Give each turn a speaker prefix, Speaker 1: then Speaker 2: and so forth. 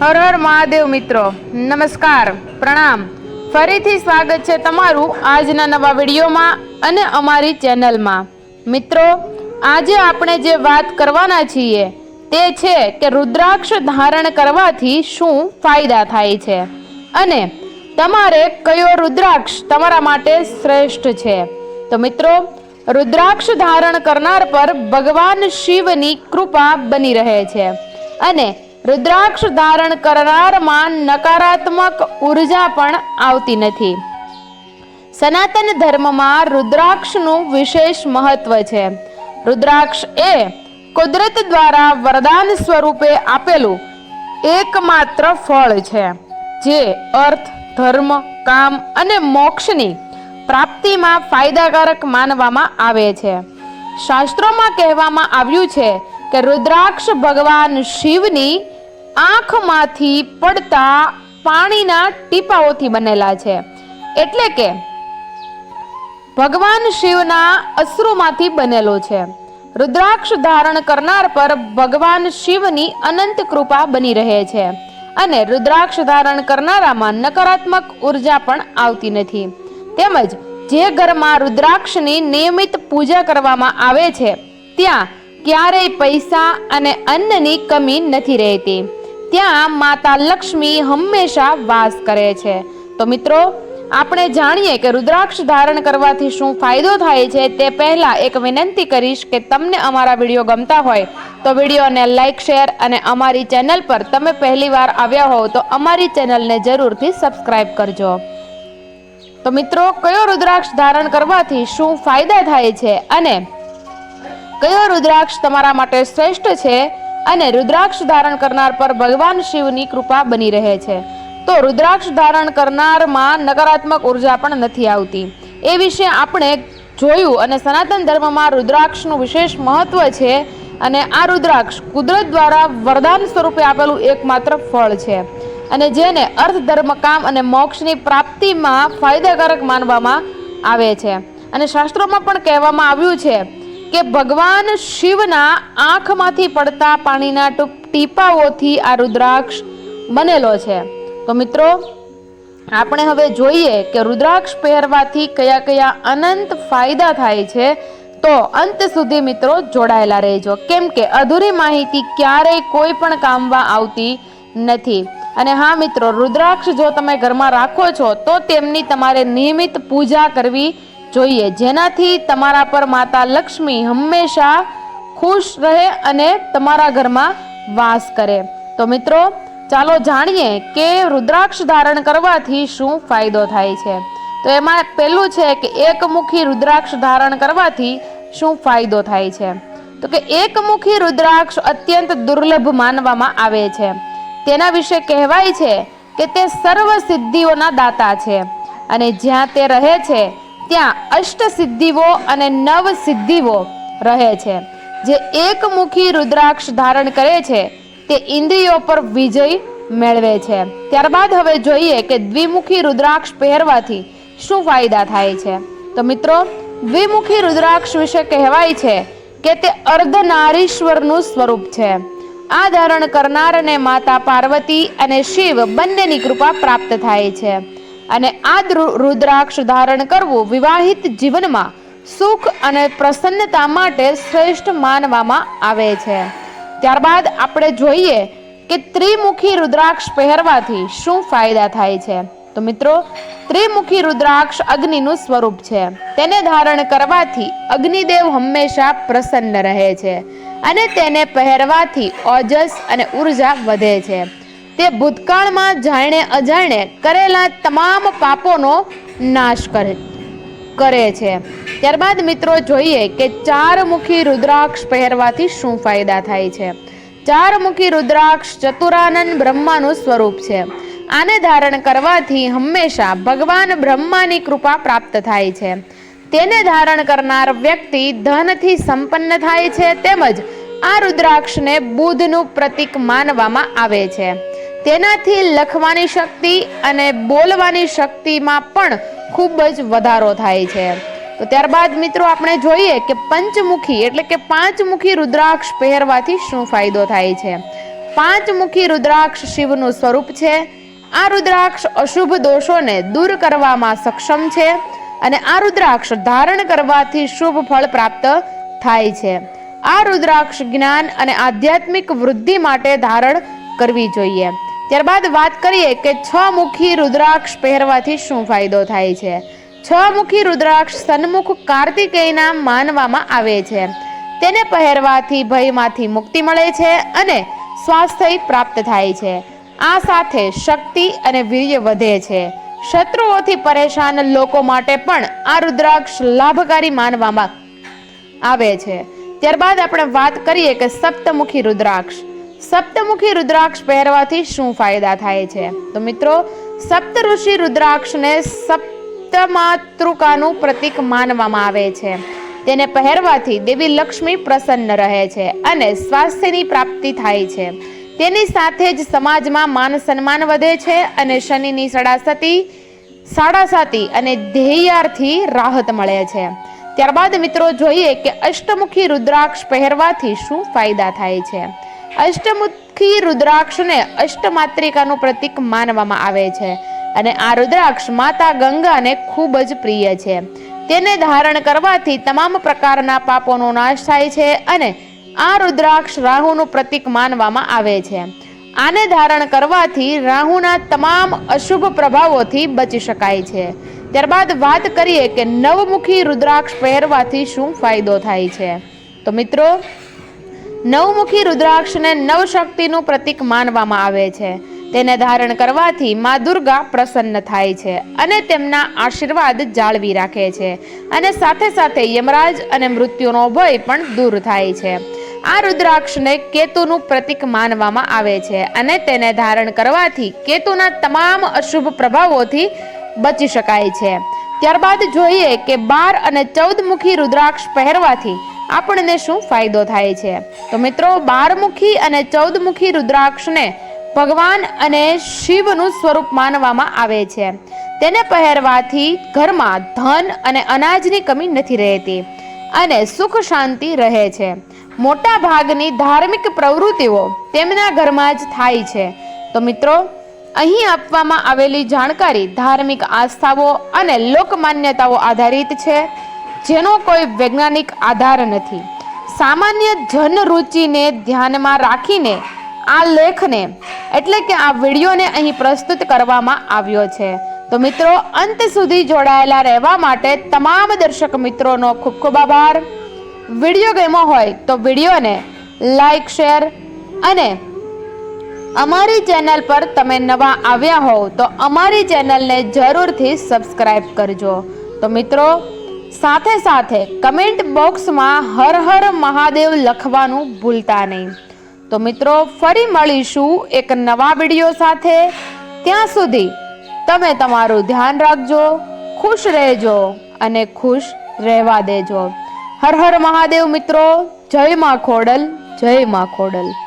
Speaker 1: હર હર મહાદેવ મિત્રો. નમસ્કાર, પ્રણામ. ફરીથી સ્વાગત છે તમારું આજના નવા વિડીયોમાં અને અમારી ચેનલમાં. મિત્રો, આજે આપણે જે વાત કરવાના છીએ તે છે કે રુદ્રાક્ષ ધારણ કરવાથી શું ફાયદા થાય છે અને તમારે કયો રુદ્રાક્ષ તમારા માટે શ્રેષ્ઠ છે? તો મિત્રો, રુદ્રાક્ષ ધારણ કરનાર પર ભગવાન શિવની કૃપા બની રહે છે અને રુદ્રાક્ષ ધારણ કરનારમાં નકારાત્મક ઊર્જા પણ આવતી નથી. સનાતન ધર્મમાં રુદ્રાક્ષનું વિશેષ મહત્વ છે. રુદ્રાક્ષ એ કુદરત દ્વારા વરદાન સ્વરૂપે આપેલું એકમાત્ર ફળ છે, જે અર્થ, ધર્મ, કામ અને મોક્ષની પ્રાપ્તિમાં ફાયદાકારક માનવામાં આવે છે. શાસ્ત્રોમાં કહેવામાં આવ્યું છે કે રુદ્રાક્ષ ભગવાન શિવની આંખમાંથી પડતા પાણીના ટીપાઓથી બનેલા છે. એટલે કે ભગવાન શિવના અશ્રુમાંથી બનેલો છે. રુદ્રાક્ષ ધારણ કરનાર પર ભગવાન શિવની અનંત કૃપા બની રહે છે અને રુદ્રાક્ષ ધારણ કરનારામાં નકારાત્મક ઊર્જા પણ આવતી નથી. તેમજ જે ઘરમાં રુદ્રાક્ષની નિયમિત પૂજા કરવામાં આવે છે, ત્યાં ક્યારેય પૈસા અને અન્નની કમી નથી રહેતી. ત્યાં માતા લક્ષ્મી હંમેશા વાસ કરે છે. તો મિત્રો, આપણે જાણીએ કે રુદ્રાક્ષ ધારણ કરવાથી શું ફાયદો થાય છે તે પહેલા એક વિનંતી કરીશ કે તમને અમારા વીડિયો ગમતા હોય તો વિડીયોને લાઈક, શેર અને અમારી ચેનલ પર તમે પહેલી વાર આવ્યા હોવ તો અમારી ચેનલને જરૂરથી સબસ્ક્રાઇબ કરજો. તો મિત્રો, કયો રુદ્રાક્ષ ધારણ કરવાથી શું ફાયદા થાય છે અને કયો રુદ્રાક્ષ તમારા માટે શ્રેષ્ઠ છે અને રુદ્રાક્ષ ધારણ કરનાર પર ભગવાન શિવની કૃપા બની રહે છે. તો રુદ્રાક્ષ ધારણ કરનારમાં નકારાત્મક ઊર્જા પણ નથી આવતી. એ વિશે આપણે જોયું અને સનાતન ધર્મમાં રુદ્રાક્ષનું વિશેષ મહત્વ છે અને આ રુદ્રાક્ષ કુદરત દ્વારા વરદાન સ્વરૂપે આપેલું એકમાત્ર ફળ છે. અને જેને અર્થ ધર્મ, કામ અને મોક્ષની પ્રાપ્તિમાં ફાયદાકારક માનવામાં આવે છે. અને શાસ્ત્રોમાં પણ કહેવામાં આવ્યું છે કે ભગવાન શિવના આંખમાંથી પડતા પાણીના ટૂપ ટીપાઓથી આ રુદ્રાક્ષ બનેલો છે. તો મિત્રો, આપણે હવે જોઈએ કે રુદ્રાક્ષ પહેરવાથી કયા કયા અનંત ફાયદા થાય છે. તો અંત સુધી મિત્રો જોડાયેલા રહેજો. કેમ કે અધૂરી માહિતી ક્યારેય કોઈ પણ કામમાં આવતી નથી. અને હા મિત્રો, રુદ્રાક્ષ જો તમે ઘરમાં રાખો છો, તો તેમની તમારે નિયમિત પૂજા કરવી જોઈએ. જેનાથી તમારા પર માતા લક્ષ્મી હંમેશા ખુશ રહે અને તમારા ઘરમાં વાસ કરે. તો મિત્રો, ચાલો જાણીએ કે રુદ્રાક્ષ ધારણ કરવાથી શું ફાયદો થાય છે. તો એમાં પહેલું છે કે એકમુખી રુદ્રાક્ષ ધારણ કરવાથી શું ફાયદો થાય છે. તો કે એકમુખી રુદ્રાક્ષ અત્યંત દુર્લભ માનવામાં આવે છે. તેના વિશે કહેવાય છે કે તે સર્વ સિદ્ધિઓના દાતા છે અને જ્યાં તે રહે છે ત્યાં અષ્ટ સિદ્ધિઓ અને નવ સિદ્ધિઓ રહે છે. જે એકમુખી રુદ્રાક્ષ ધારણ કરે છે, તે ઇન્દ્રિયો પર વિજય મેળવે છે. ત્યારબાદ હવે જોઈએ કે દ્વિમુખી રુદ્રાક્ષ પહેરવાથી શું ફાયદા થાય છે. તો મિત્રો, દ્વિમુખી રુદ્રાક્ષ વિશે કહેવાય છે કે તે અર્ધનારીશ્વરનું સ્વરૂપ છે. આ ધારણ કરનારને માતા પાર્વતી અને શિવ બંનેની કૃપા પ્રાપ્ત થાય છે. અને આ રુદ્રાક્ષ ધારણ કરવું વિવાહિત જીવનમાં સુખ અને પ્રસન્નતા માટે શ્રેષ્ઠ માનવામાં આવે છે. ત્યારબાદ આપણે જોઈએ કે ત્રિમુખી રુદ્રાક્ષ પહેરવાથી શું ફાયદા થાય છે. તો મિત્રો, ત્રિમુખી રુદ્રાક્ષ અગ્નિનું સ્વરૂપ છે. તેને ધારણ કરવાથી અગ્નિદેવ હંમેશા પ્રસન્ન રહે છે અને તેને પહેરવાથી ઓજસ અને ઊર્જા વધે છે. તે ભૂતકાળમાં જાણે અજાણે કરેલા તમામ પાપોનો નાશ કરે કરે છે. ત્યારબાદ મિત્રો જોઈએ કે ચાર મુખી રુદ્રાક્ષ પહેરવાથી શું ફાયદા થાય છે? ચાર મુખી રુદ્રાક્ષ ચતુરાનંદ બ્રહ્માનું સ્વરૂપ છે. આને ધારણ કરવાથી હંમેશા ભગવાન બ્રહ્માની કૃપા પ્રાપ્ત થાય છે. તેને ધારણ કરનાર વ્યક્તિ ધનથી સંપન્ન થાય છે, તેમજ આ રુદ્રાક્ષને બુધનું પ્રતીક માનવામાં આવે છે. તેનાથી લખવાની શક્તિ અને બોલવાની શક્તિમાં પણ ખૂબ જ વધારો થાય છે. તો ત્યારબાદ મિત્રો આપણે જોઈએ કે પંચમુખી એટલે કે પાંચમુખી રુદ્રાક્ષ પહેરવાથી શું ફાયદો થાય છે? પાંચમુખી રુદ્રાક્ષ શિવનું સ્વરૂપ છે. આ રુદ્રાક્ષ અશુભ દોષોને દૂર કરવામાં સક્ષમ છે અને આ રુદ્રાક્ષ ધારણ કરવાથી શુભ ફળ પ્રાપ્ત થાય છે. આ રુદ્રાક્ષ જ્ઞાન અને આધ્યાત્મિક વૃદ્ધિ માટે ધારણ કરવી જોઈએ. ત્યારબાદ વાત કરીએ કે છ મુખી રુદ્રાક્ષ પહેરવાથી શું ફાયદો થાય છે? છ મુખી રુદ્રાક્ષ સન્મુખ કાર્તિકેયના માનવામાં આવે છે. તેને પહેરવાથી ભયમાંથી મુક્તિ મળે છે અને સ્વાસ્થ્ય પ્રાપ્ત થાય છે. આ સાથે શક્તિ અને વીર્ય વધે છે. શત્રુઓથી પરેશાન લોકો માટે પણ આ રુદ્રાક્ષ લાભકારી માનવામાં આવે છે. ત્યારબાદ આપણે વાત કરીએ કે સપ્તમુખી રુદ્રાક્ષ. સપ્તમુખી રુદ્રાક્ષ પહેરવાથી શું ફાયદા થાય છે? તો મિત્રો સપ્ત ઋષિ રુદ્રાક્ષને સપ્તમાતૃકાનું પ્રતીક માનવામાં આવે છે. તેને પહેરવાથી દેવી લક્ષ્મી પ્રસન્ન રહે છે અને સ્વાસ્થ્યની પ્રાપ્તિ થાય છે. તેની સાથે જ સમાજમાં માન સન્માન વધે છે અને શનિની સડાસતી, સાડાસાતી અને ધ્યેયારથી રાહત મળે છે. ત્યારબાદ મિત્રો, જોઈએ કે અષ્ટમુખી રુદ્રાક્ષ પહેરવાથી શું ફાયદા થાય છે? અષ્ટમુખી રુદ્રાક્ષને અષ્ટમાત્રિકાનું પ્રતીક માનવામાં આવે છે. અને આ રુદ્રાક્ષ માતા ગંગાને ખૂબ જ પ્રિય છે. તેને ધારણ કરવાથી તમામ પ્રકારના પાપોનો નાશ થાય છે અને આ રુદ્રાક્ષ રાહુનું પ્રતીક માનવામાં આવે છે. આને ધારણ કરવાથી રાહુના તમામ અશુભ પ્રભાવોથી બચી શકાય છે. ત્યારબાદ વાત કરીએ કે નવમુખી રુદ્રાક્ષ પહેરવાથી શું ફાયદો થાય છે? તો મિત્રો નવમુખી રુદ્રાક્ષને નવશક્તિનું પ્રતીક માનવામાં આવે છે. તેને ધારણ કરવાથી મા દુર્ગા પ્રસન્ન થાય છે અને તેમના આશીર્વાદ જાળવી રાખે છે અને સાથે સાથે યમરાજ અને મૃત્યુનો ભય પણ દૂર થાય છે. આ રુદ્રાક્ષને કેતુનું પ્રતીક માનવામાં આવે છે અને તેને ધારણ કરવાથી કેતુના તમામ અશુભ પ્રભાવોથી બચી શકાય છે. ત્યારબાદ જોઈએ કે બાર અને ચૌદ મુખી રુદ્રાક્ષ પહેરવાથી આપણને શું ફાયદો થાય છે? તો મિત્રો, બારમુખી અને ચૌદમુખી રુદ્રાક્ષને ભગવાન અને શિવનું સ્વરૂપ માનવામાં આવે છે. તેને પહેરવાથી ઘરમાં ધન અને અનાજની કમી નથી રહેતી અને સુખ શાંતિ રહે છે. મોટા ભાગની ધાર્મિક પ્રવૃત્તિઓ તેમના ઘરમાં જ થાય છે. તો મિત્રો, અહીં આપવામાં આવેલી જાણકારી ધાર્મિક આસ્થાઓ અને લોકમાન્યતાઓ આધારિત છે. જેનો કોઈ વૈજ્ઞાનિક આધાર નથી. સામાન્ય જનરુચિને ધ્યાનમાં રાખીને આ લેખને, એટલે કે આ વિડીયોને અહીં પ્રસ્તુત કરવામાં આવ્યો છે. તો મિત્રો, અંત સુધી જોડાયેલા રહેવા માટે તમામ દર્શક મિત્રોનો ખૂબ ખૂબ આભાર. વીડિયો ગમ્યો હોય તો વિડીયોને લાઈક, શેર અને અમારી ચેનલ પર તમે નવા આવ્યા હોવ તો અમારી ચેનલને જરૂરથી સબસ્ક્રાઈબ કરજો. તો મિત્રો સાથે સાથે કમેન્ટ બોક્સમાં હર હર મહાદેવ લખવાનું ભૂલતા નહીં. તો મિત્રો, ફરી મળીશું એક નવા વીડિયો સાથે. ત્યાં સુધી તમે તમારું ધ્યાન રાખજો, ખુશ રહેજો અને ખુશ રહેવા દેજો. હર હર મહાદેવ મિત્રો, જય માં ખોડલ, જય માં ખોડલ.